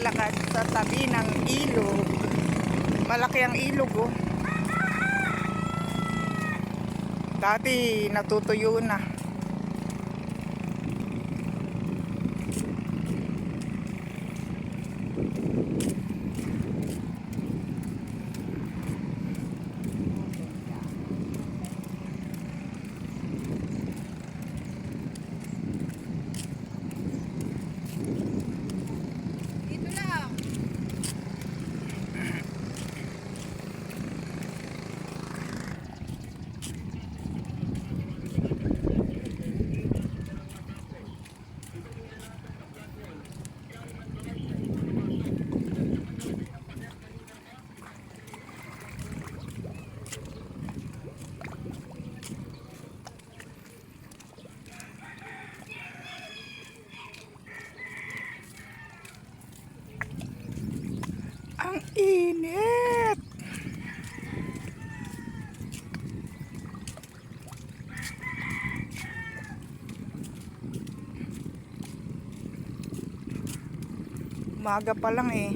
naglalakad sa tabi ng ilog. Malaki ang ilog oh. Dati natutuyo na. Ang init! Umaga pa lang eh.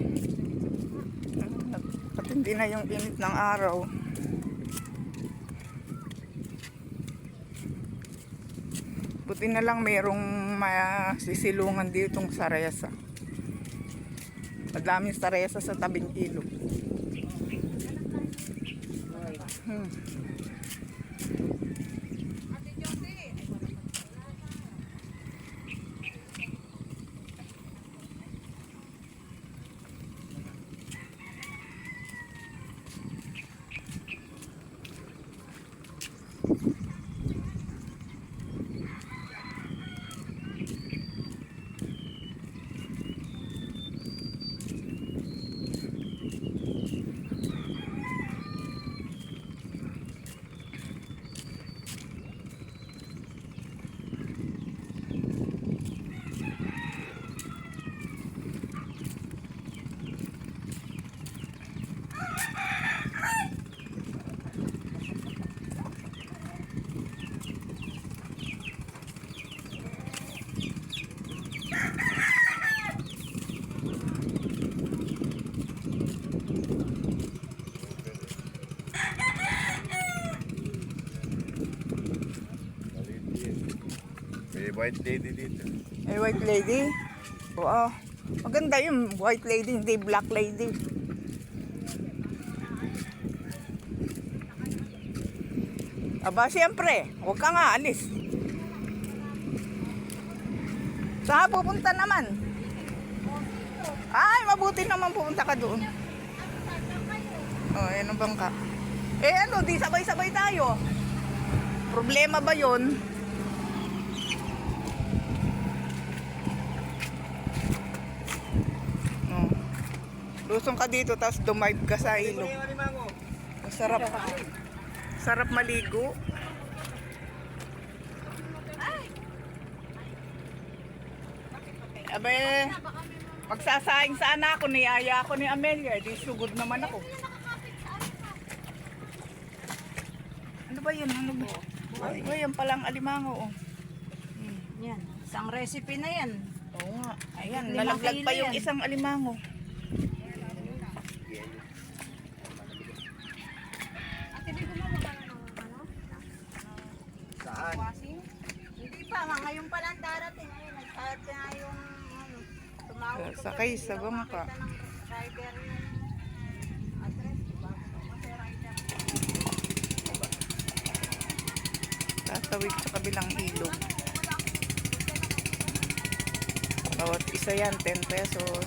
Patindi na yung init ng araw. Buti na lang merong masisilungan ditong saresa. Madaming saresa sa tabing ilog. Hmm. White lady dito. May white lady? Oo. Maganda yung white lady, hindi black lady. Aba, siyempre, huwag ka nga alis. Saan pupunta naman? Ay, mabuti naman pupunta ka doon. Oh, yan ang bangka. Eh ano, di sabay-sabay tayo. Problema ba yon? Lusong ka dito, tapos dumive ka sa ilog. Masarap. Sarap maligo. Abe, magsasaing sana ako, niyaya ako ni Amelia. Di sugod naman ako. Ano ba yun? Ano ba? Ay, ba yan palang alimango. Oh. Yan. Isang recipe na yan. Oo nga. Ayan, nalaglag pa yung isang alimango. Ate, di mo magkano ng ano? Saan? Washing? Hindi pa. Nga ngayon pa lang darating. Ayun, nag-start na yung ano, tumawag Eh, sakay sa bangka. rider yung address. Bago kasi rider. Tatawid sa kabilang ilog. Bawat isa yan, 10 pesos.